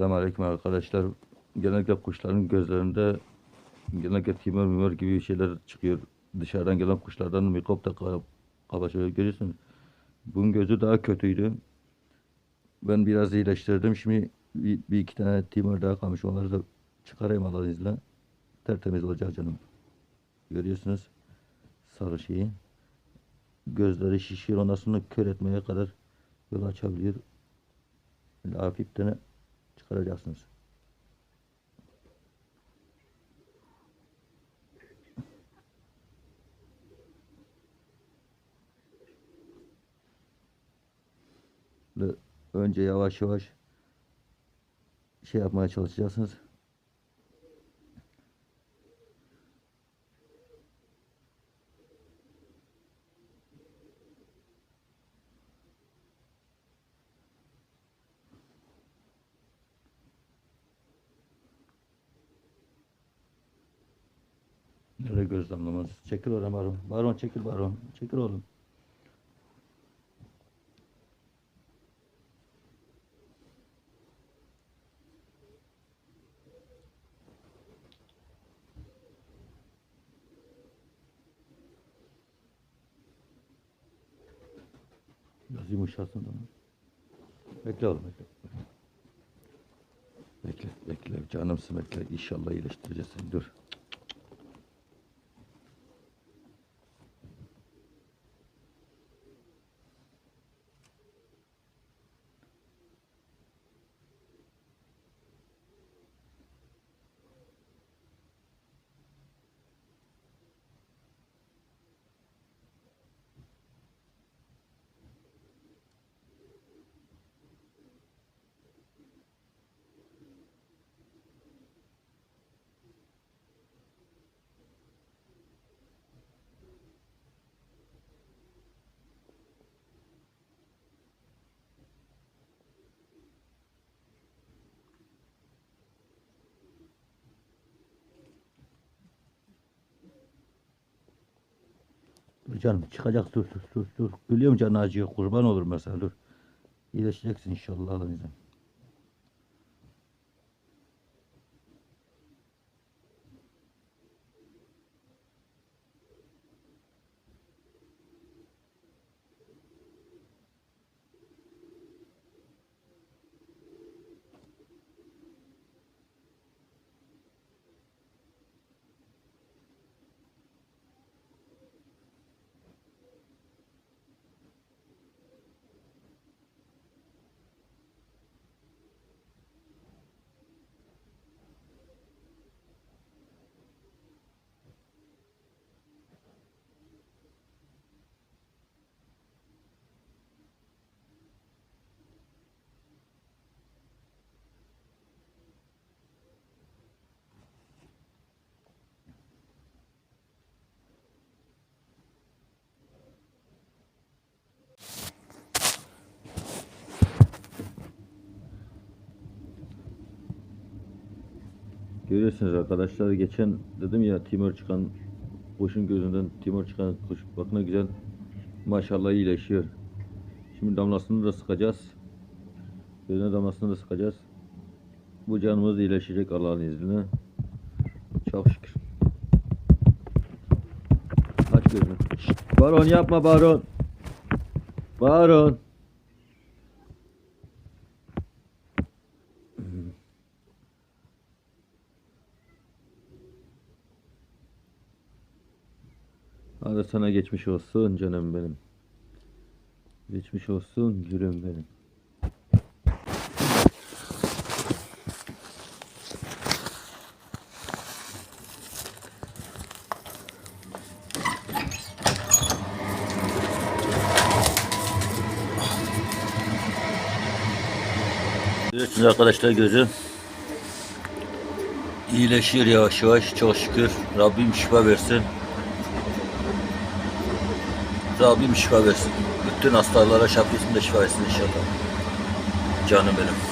Selamünaleyküm arkadaşlar. Genellikle kuşların gözlerinde genellikle timör mümör gibi şeyler çıkıyor. Dışarıdan gelen kuşlardan mikrop da ka- kabaşıyor. Görüyorsunuz. Bunun gözü daha kötüydü. Ben biraz iyileştirdim. Şimdi bir, bir iki tane timör daha kalmış. Onları da çıkarayım Allah'ın izniyle. Tertemiz olacak canım. Görüyorsunuz. Sarı şeyi. Gözleri şişiyor. Ondan sonra kör etmeye kadar yol açabiliyor. Böyle hafiften çıkaracaksınız. Önce yavaş yavaş şey yapmaya çalışacaksınız. Nereye göz? Çekil oradan baron. Baron çekil baron. Çekil oğlum. Biraz yumuşasın da. Bekle oğlum bekle. Bekle bekle canımsın bekle. İnşallah iyileştireceğiz seni. Dur. Canım çıkacak dur dur dur dur. Biliyorum canın acıyor kurban olur mesela dur. İyileşeceksin inşallah Allah'ın izniyle. Görüyorsunuz arkadaşlar geçen dedim ya Timur çıkan kuşun gözünden Timur çıkan kuş bak ne güzel maşallah iyileşiyor. Şimdi damlasını da sıkacağız. Gözüne damlasını da sıkacağız. Bu canımız iyileşecek Allah'ın izniyle. Çok şükür. Aç gözünü. Şşt, baron yapma baron. Baron. Hadi sana geçmiş olsun canım benim. Geçmiş olsun gülüm benim. Görüyorsunuz arkadaşlar gözü iyileşiyor yavaş yavaş çok şükür. Rabbim şifa versin. Rabbim şifa versin. Bütün hastalara şafisinde şifa etsin inşallah. Canım benim.